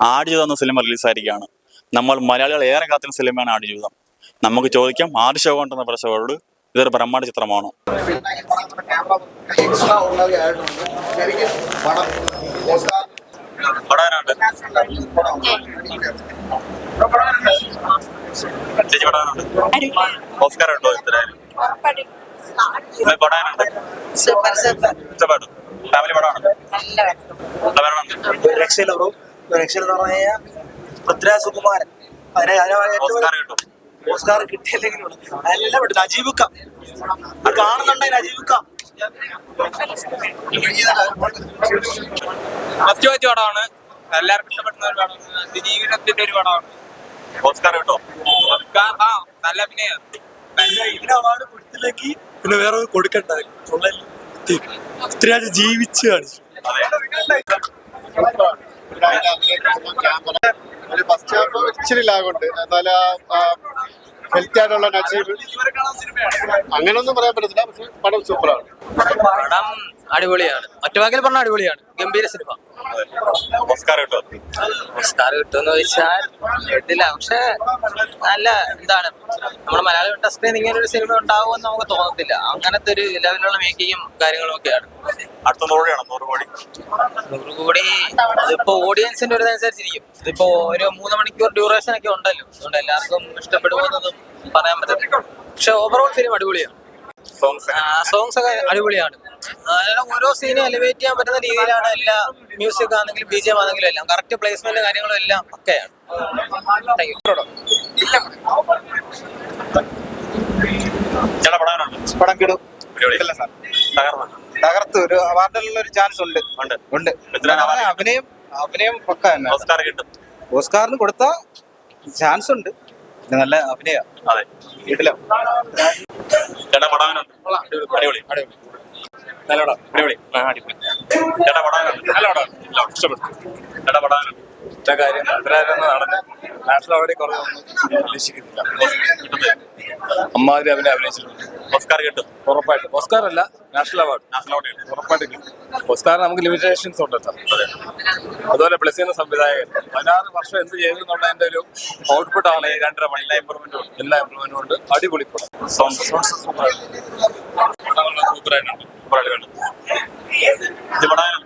ആടുജീവിതം എന്ന സിനിമ റിലീസായിരിക്കുകയാണ് നമ്മൾ മലയാളികൾ ഏറെ കാത്തുന്ന സിനിമയാണ് ആടുജീവിതം നമുക്ക് ചോദിക്കാം ആടി ശോകം കൊണ്ടെന്ന പ്രശ്നങ്ങളോട് ഇതൊരു ബ്രഹ്മാണ്ഡ ചിത്രമാണോ? ഓസ്കാർ ഉണ്ടോ ഇത്രയായാലും പടാനുണ്ട്. Super super. ഇഷ്ടപ്പെട്ടു. ഫാമിലി പടമാണ്. ഒരു രക്ഷയില്ല ബ്രോ. ഒരു രക്ഷയില്ലെന്ന് പറഞ്ഞു കഴിഞ്ഞാൽ പൃഥ്വിരാജ് സുകുമാരൻ. അതിനെ ഓസ്കാർ കിട്ടും. ഓസ്കാർ കിട്ടിയില്ലെങ്കിലും അതെല്ലാം പറ്റും നജീബുക്ക അത് നജീബുക്ക മറ്റു മറ്റു പടമാണ്. എല്ലാവർക്കും ഇഷ്ടപ്പെടുന്ന ഒരു പടമാണ്. അതിജീവനത്തിന്റെ ഒരു പടമാണ്. ഓസ്കാർ കേട്ടോ? ഓസ്കാർ ആ നല്ല അഭിനയം. ഇതിന് അവാർഡ് കൊടുത്തില്ലെങ്കിൽ പിന്നെ വേറെ കൊടുക്കണ്ട പൃഥ്വിരാജ് ജീവിച്ചു കാണിച്ചു. ക്യാമറ ഒരു ഫസ്റ്റ് ഹാഫ് ഇച്ചിരി ലാഗുണ്ട് എന്നാലും ഹെൽത്തി ആയിട്ടുള്ള നജീബ് അങ്ങനെയൊന്നും പറയാൻ പറ്റത്തില്ല പക്ഷെ പടം സൂപ്പറാണ്. പടം അടിപൊളിയാണ്. ഒറ്റവാക്കിൽ പറഞ്ഞ അടിപൊളിയാണ്. ഗംഭീര സിനിമ. ഓസ്കാർ കിട്ടും ഓസ്കാർ കിട്ടുമെന്ന് ചോദിച്ചാൽ കിട്ടില്ല. പക്ഷെ നല്ല എന്താണ് നമ്മുടെ മലയാളം ഇൻഡസ്ട്രിയിൽ ഇങ്ങനെ ഒരു സിനിമ ഉണ്ടാവുമെന്ന് നമുക്ക് തോന്നത്തില്ല. അങ്ങനത്തെ ഒരു ലെവലിലുള്ള മേക്കിങ്ങും കാര്യങ്ങളും ഒക്കെയാണ്. അടുത്ത കോടി ഇതിപ്പോ ഓഡിയൻസിന്റെ ഒരു ഇതനുസരിച്ചിരിക്കും. ഇതിപ്പോ ഒരു മൂന്ന് മണിക്കൂർ ഡ്യൂറേഷൻ ഒക്കെ ഉണ്ടല്ലോ. അതുകൊണ്ട് എല്ലാവർക്കും ഇഷ്ടപ്പെടുമെന്നതും പറയാൻ പറ്റും പക്ഷെ ഓവറോൾ ഫിലിം അടിപൊളിയാണ്. സോങ്സ് ഒക്കെ അടിപൊളിയാണ്. അതായത് ഓരോ സീനും എലിവേറ്റ് ചെയ്യാൻ പറ്റുന്ന രീതിയിലാണ് എല്ലാ മ്യൂസിക് ആണെങ്കിലും ബി ജി എം ആണെങ്കിലും എല്ലാം. കറക്റ്റ് പ്ലേസ്മെന്റ് കാര്യങ്ങളും എല്ലാം ഒക്കെയാണ്. പടം കിടും. അടിപൊളി. തകർന്നു? തകർത്ത് ഒരു അവാർഡിലുള്ള ഒരു ചാൻസ് ഉണ്ട്. ഉണ്ട്. അഭിനയം അഭിനയം പക്ക തന്നെ. ഓസ്കാർ കിട്ടും. ഓസ്കാറിന് കൊടുത്ത ചാൻസ് ഉണ്ട്. നല്ല അഭിനയ. ഇഷ്ടപ്പെട്ടു. കാര്യം നടന്ന് നാഷണൽ അവാർഡിൽ കുറവൊന്നും പ്രതീക്ഷിക്കുന്നില്ല അമ്മാതിരി അവനെ അഭിനയിച്ചിട്ടുണ്ട്. ഓസ്കാർ കിട്ടും. ഉറപ്പായിട്ടും. ഓസ്കാർ അല്ല നാഷണൽ അവാർഡ്. നാഷണൽ അവാർഡ് കിട്ടും. ഉറപ്പായിട്ടും കിട്ടും. ഓസ്കാർ നമുക്ക് ലിമിറ്റേഷൻസ് ഉണ്ട് അതുപോലെ ബ്ലസ് ചെയ്യുന്ന സംവിധായകൻ. പതിനാറ് വർഷം എന്ത് ചെയ്തു എന്നുള്ളതിന്റെ ഒരു ഔട്ട്പുട്ട് ആണ് ഈ രണ്ടര മണി എല്ലാ ഇമ്പ്രൂവ്മെന്റും ഉണ്ട്. എല്ലാ ഇമ്പ്രൂവ്മെന്റും ഉണ്ട്. അടിപൊളി സോങ്സ് സൂപ്പറായിട്ടുണ്ട് സൂപ്പറായിട്ടുണ്ട് ഇത് പടാനുണ്ട്